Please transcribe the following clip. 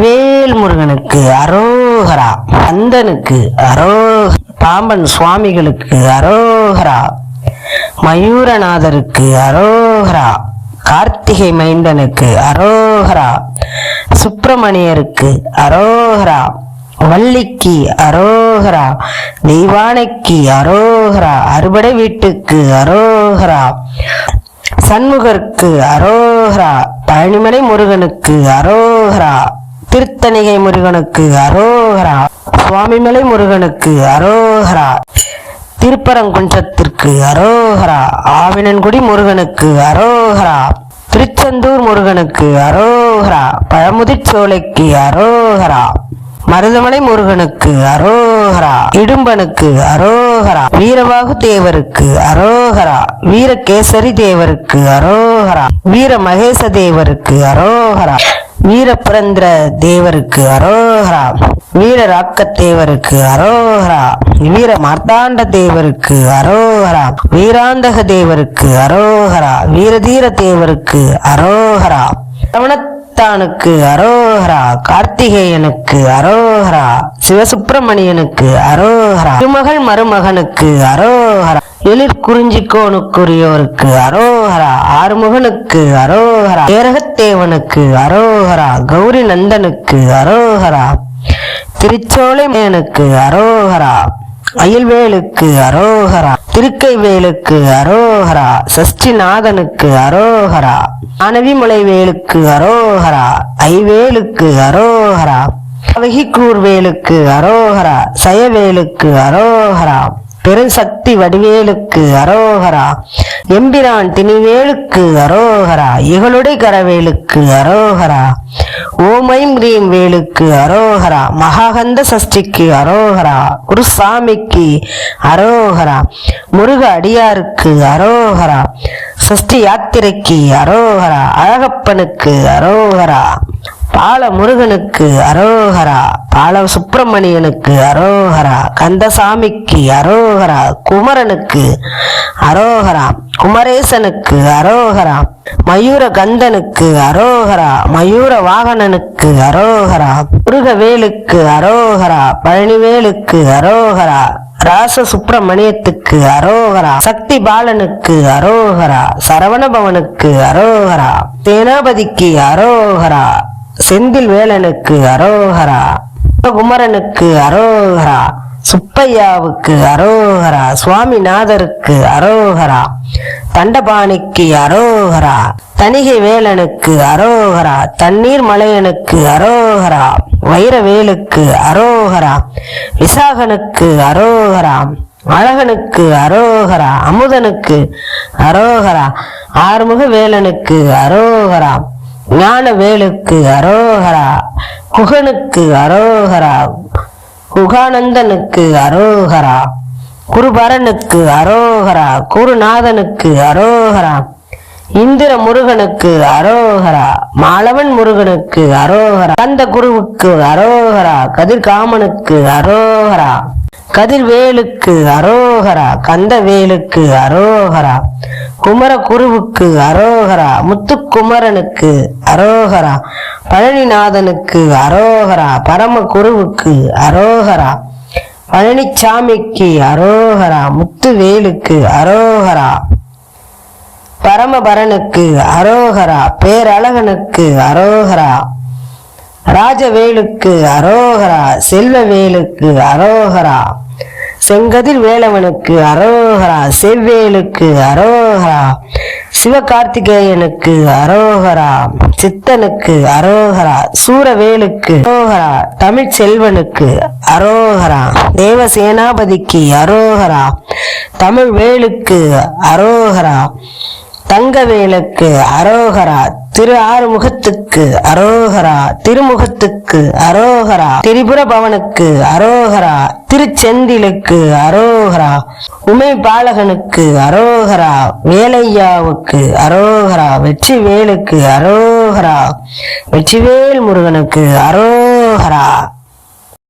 வெற்றிவேல் முருகனுக்கு அரோகரா கந்தனுக்கு அரோ பாம்பன் சுவாமிகளுக்கு அரோகரா மயூரநாதருக்கு அரோகரா கார்த்திகை மைந்தனுக்கு அரோகரா சுப்பிரமணியருக்கு அரோகரா வள்ளிக்கு அரோகரா தெய்வானைக்கு அரோகரா அறுபடை வீட்டுக்கு அரோகரா சண்முகருக்கு அரோகரா பழனிமலை முருகனுக்கு அரோகரா திருத்தணிகை முருகனுக்கு அரோகரா. சுவாமிமலை முருகனுக்கு அரோகரா. திருப்பரங்குன்றத்திற்கு அரோகரா. ஆவினன்குடி முருகனுக்கு அரோகரா. திருச்செந்தூர் முருகனுக்கு அரோகரா. பழமுதிர்ச்சோலைக்கு அரோகரா. மருதமலை முருகனுக்கு அரோகரா. இடும்பனுக்கு அரோகரா. வீரபாகு தேவருக்கு அரோகரா. வீரகேசரி தேவருக்கு அரோகரா. வீர மகேச தேவருக்கு அரோகரா. வீரபுரந்திர தேவருக்கு அரோஹரா வீர ராக்க தேவருக்கு வீர மார்த்தாண்ட தேவருக்கு அரோஹரா வீராந்தக தேவருக்கு அரோஹரா வீரதீர தேவருக்கு அரோஹரா ரமணத்தானுக்கு அரோஹரா கார்த்திகேயனுக்கு அரோஹரா சிவசுப்பிரமணியனுக்கு அரோஹரா திருமகள் மருமகனுக்கு அரோஹரா எழிற் குறிஞ்சிக்கோனுக்குரியோருக்கு அரோஹரா ஆறுமுகனுக்கு அரோஹரா ஏரகத்தேவனுக்கு அரோஹரா கௌரி நந்தனுக்கு அரோகரா. திருச்சோலை மேனுக்கு அரோகரா. அயில்வேலுக்கு அரோகரா. திருக்கைவேலுக்கு அரோஹரா சஷ்டிநாதனுக்கு அரோகரா. ஆனவிமலை வேலுக்கு அரோஹரா ஐவேலுக்கு அரோகரா வேலுக்கு அரோகரா சயவேலுக்கு அரோகரா பெருசக்தி வடிவேலுக்கு அரோகரா எம்பிரான் திணிவேலுக்கு அரோகரா இகழுடை கரவேலுக்கு அரோகரா ஓமைம் கிரீம் வேலுக்கு அரோகரா மகாகந்த சஷ்டிக்கு அரோகரா குருசாமிக்கு அரோகரா முருக அடியாருக்கு அரோகரா சஷ்டி யாத்திரைக்கு அரோகரா அழகப்பனுக்கு அரோகரா. பால முருகனுக்கு அரோகரா பால சுப்பிரமணியனுக்கு அரோகரா கந்தசாமிக்கு அரோகரா குமரனுக்கு அரோகரா குமரேசனுக்கு அரோகரா மயூர கந்தனுக்கு அரோகரா மயூர வாகனனுக்கு அரோகரா முருகவேலுக்கு அரோகரா பழனிவேலுக்கு அரோகரா ராச சுப்பிரமணியத்துக்கு அரோகரா சக்தி பாலனுக்கு அரோகரா சரவணபவனுக்கு அரோகரா சேனாபதிக்கு அரோகரா செந்தில் வேலனுக்கு அரோகரா குமரனுக்கு அரோகரா சுப்பையாவுக்கு அரோகரா சுவாமிநாதருக்கு அரோகரா தண்டபாணிக்கு அரோகரா தணிகை வேலனுக்கு அரோகரா தண்ணீர் மலையனுக்கு அரோகரா வைரவேலுக்கு அரோகரா விசாகனுக்கு அரோகரா அழகனுக்கு அரோகரா அமுதனுக்கு அரோகரா ஆறுமுக வேலனுக்கு அரோகரா ஞானவேலுக்கு அரோகரா குகனுக்கு அரோகரா குகானந்தனுக்கு அரோகரா குருபரனுக்கு அரோகரா குருநாதனுக்கு அரோகரா இந்திர முருகனுக்கு அரோகரா மாலவன் முருகனுக்கு அரோகரா கந்த குருவுக்கு அரோகரா கதிர்காமனுக்கு அரோகரா கதிர்வேலுக்கு அரோகரா கந்தவேலுக்கு அரோகரா குமர குருவுக்கு அரோகரா முத்துக்குமரனுக்கு அரோகரா பழனிநாதனுக்கு அரோகரா பரம குருவுக்கு அரோகரா பழனிச்சாமிக்கு அரோகரா முத்துவேலுக்கு அரோகரா பரமபரனுக்கு அரோகரா பேரழகனுக்கு அரோகரா ராஜவேலுக்கு அரோகரா செல்வவேலுக்கு அரோகரா. செங்கதிர் வேலவனுக்கு அரோகரா செவ்வேலுக்கு அரோகரா சிவகார்த்திகேயனுக்கு அரோகரா சித்தனுக்கு அரோகரா சூரவேலுக்கு அரோகரா தமிழ் செல்வனுக்கு அரோகரா தேவசேனாபதிக்கு அரோகரா தமிழ் வேலுக்கு அரோகரா தங்கவேலுக்கு அரோகரா திரு ஆறுமுகத்துக்கு அரோகரா திருமுகத்துக்கு அரோகரா திரிபுர பவனுக்கு அரோகரா திருச்செந்திலுக்கு அரோகரா உமை பாலகனுக்கு அரோகரா வேலையாவுக்கு அரோகரா வெற்றி வேலுக்கு அரோகரா வெற்றிவேல் முருகனுக்கு அரோகரா.